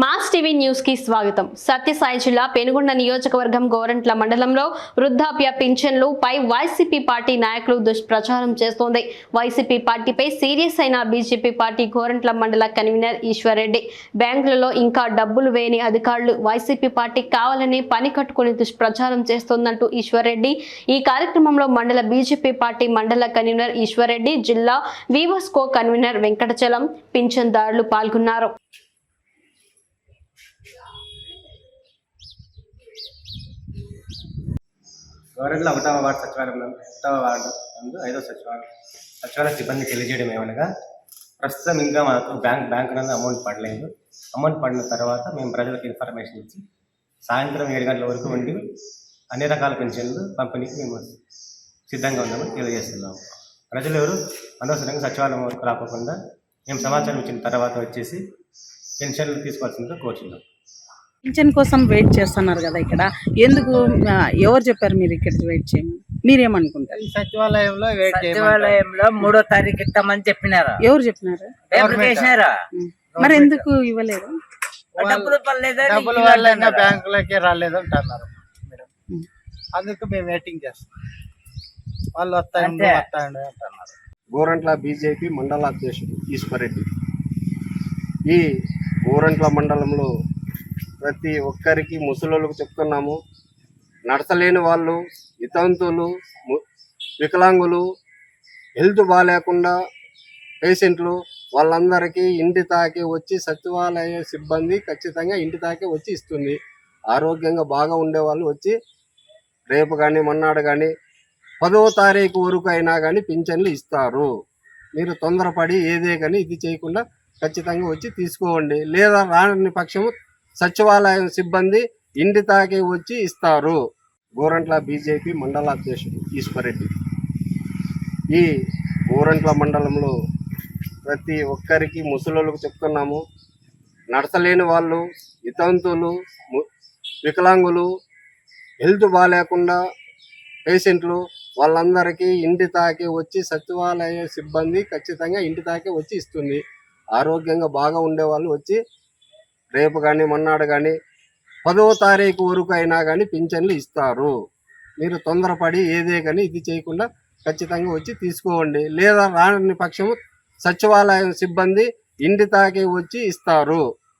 Mass TV న్యూస్కి స్వాగతం. సత్యసాయి జిల్లా పెనుగొండ నియోజకవర్గం గోరంట్ల మండలంలో వృద్ధాప్య పింఛన్లు పై వైసీపీ పార్టీ నాయకులు దుష్ప్రచారం చేస్తోంది. వైసీపీ పార్టీపై సీరియస్ అయిన బీజేపీ పార్టీ గోరంట్ల మండల కన్వీనర్ ఈశ్వర్రెడ్డి. బ్యాంకులలో ఇంకా డబ్బులు వేయని అధికారులు వైసీపీ పార్టీ కావాలని పని కట్టుకుని దుష్ప్రచారం చేస్తోందంటూ ఈశ్వర్రెడ్డి. ఈ కార్యక్రమంలో మండల బీజేపీ పార్టీ మండల కన్వీనర్ ఈశ్వర్రెడ్డి జిల్లా వివోస్కో కన్వీనర్ వెంకటచలం పింఛన్దారులు పాల్గొన్నారు. గవర్నమెంట్లో ఒకటవ వార్డు సచివాలయం నందు- ఒకటవ వార్డు నందు ఐదవ సచివాలయం. సచివాలయ సిబ్బంది తెలియజేయడం ఏమనగా ప్రస్తుతం ఇంకా మాకు బ్యాంక్ బ్యాంకు నందు అమౌంట్ పడలేదు. అమౌంట్ పడిన తర్వాత మేము ప్రజలకు ఇన్ఫర్మేషన్ ఇచ్చి సాయంత్రం ఏడు గంటల వరకు ఉండి అన్ని రకాల పెన్షన్లు పంపిణీకి మేము సిద్ధంగా ఉన్నామని తెలియజేస్తున్నాము. ప్రజలు ఎవరు అనవసరంగా సచివాలయం వరకు రాకుండా మేము సమాచారం ఇచ్చిన తర్వాత వచ్చేసి పెన్షన్లు తీసుకోవాల్సిందిగా కోరుచున్నాం. పింఛన్ కోసం వెయిట్ చేస్తున్నారు కదా ఇక్కడ. ఎందుకు ఎవరు చెప్పారు మీరు ఇక్కడ వెయిట్ చేయమని? మీరేమనుకుంటారు? సచివాలయంలో. సచివాలయంలో మూడో తారీఖు ఇస్తామని చెప్పినారు? ఎవరు చెప్పినారు? పేపర్. మరి ఎందుకు ఇవ్వలేదు? డబ్బులు డబ్బులు వాళ్ళైనా బ్యాంకులకి రాలేదు అంటున్నారు. అందుకు మేము వెయిటింగ్ చేస్తాం వాళ్ళు వస్తాయండి. వస్తాయండి అంటున్నారు. గోరంట్ల బీజేపీ మండల అధ్యక్షుడు ఈశ్వరెడ్డి ఈ గోరంట్ల మండలంలో ప్రతి ఒక్కరికి ముసలోళ్ళకు చెప్తున్నాము. నడచలేని వాళ్ళు వితంతులు వికలాంగులు హెల్త్ బాగాలేకుండా పేషెంట్లు వాళ్ళందరికీ ఇంటి తాకి వచ్చి సచివాలయ సిబ్బంది ఖచ్చితంగా ఇంటి తాకి వచ్చి ఇస్తుంది. ఆరోగ్యంగా బాగా ఉండేవాళ్ళు వచ్చి రేపు కానీ మొన్నాడు కానీ పదో తారీఖు వరకు అయినా కానీ పింఛన్లు ఇస్తారు. మీరు తొందరపడి ఏదే కానీ ఇది చేయకుండా ఖచ్చితంగా వచ్చి తీసుకోండి. లేదా రాని పక్షము సచివాలయం సిబ్బంది ఇంటి తాకి వచ్చి ఇస్తారు. గోరంట్ల బీజేపీ మండల అధ్యక్షుడు ఈశ్వరెడ్డి. ఈ గోరంట్ల మండలంలో ప్రతి ఒక్కరికి ముసలోళ్ళకు చెప్తున్నాము నడచలేని వాళ్ళు వితంతువులు వికలాంగులు హెల్త్ బాగాలేకుండా పేషెంట్లు వాళ్ళందరికీ ఇంటి తాకి వచ్చి సచివాలయ సిబ్బంది ఖచ్చితంగా ఇంటి తాకే వచ్చి ఇస్తుంది. ఆరోగ్యంగా బాగా ఉండేవాళ్ళు వచ్చి రేపు కానీ మొన్నాడు కానీ పదో తారీఖు వరకు అయినా కానీ పింఛన్లు ఇస్తారు. మీరు తొందరపడి ఏదే కానీ ఇది చేయకుండా ఖచ్చితంగా వచ్చి తీసుకోండి. లేదా రాని పక్షము సచివాలయం సిబ్బంది ఇంటి తాకే వచ్చి ఇస్తారు.